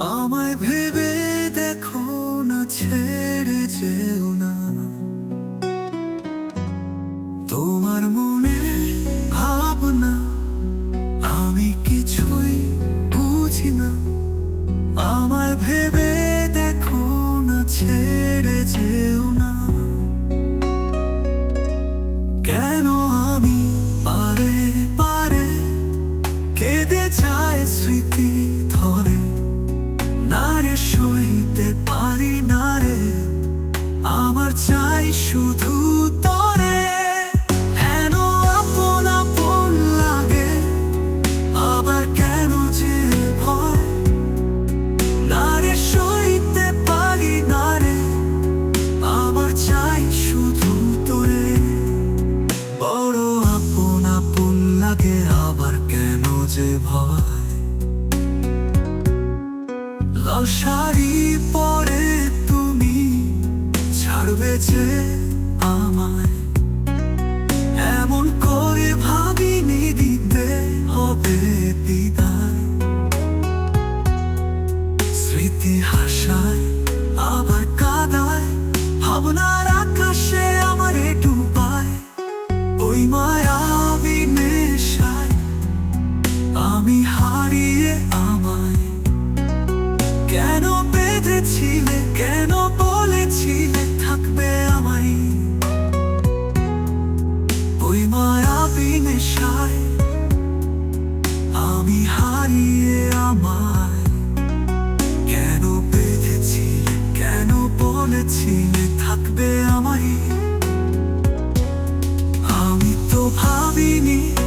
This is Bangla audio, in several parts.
আমায় ভেবে দেখো না, ছেড়ে যেও না। তোমার মনে ভাবনা আমি কিছুই বুঝি না। আমায় ভেবে দেখো না, ছেড়ে যেও না। লাল শাড়ি পরে তুমি ছাড়বে যে আমায়। এমন করে ভাবিনি দিতে হবে বিদায়। স্মৃতি হাসায়, আবার কাদায়, ভাবনার আকাশে আমার ডুবায়। ওই মায়াবী কেন বেঁধেছিলে, কেন বলেছিলে থাকবে আমায়? ওই মায়াবী নেশায় আমি হারিয়ে আমায়। কেন বেঁধেছিলে, কেন বলেছিলে থাকবে আমায়? আমি তো ভাবিনি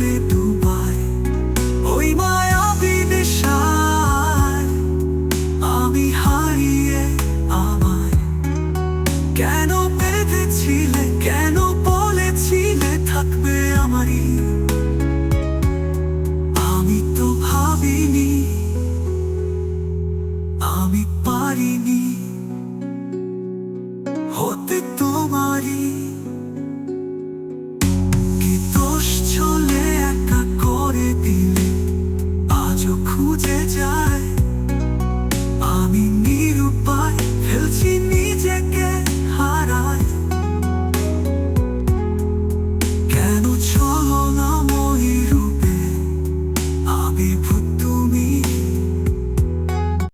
আমারে ডুবায় ওই মায়াবী নেশায় আমি হারিয়ে আমায়। কেন বেঁধেছিলে, কেন বলেছিলে, থাকবে আমারই। আমি তো ভাবিনি, আমি পারিনি।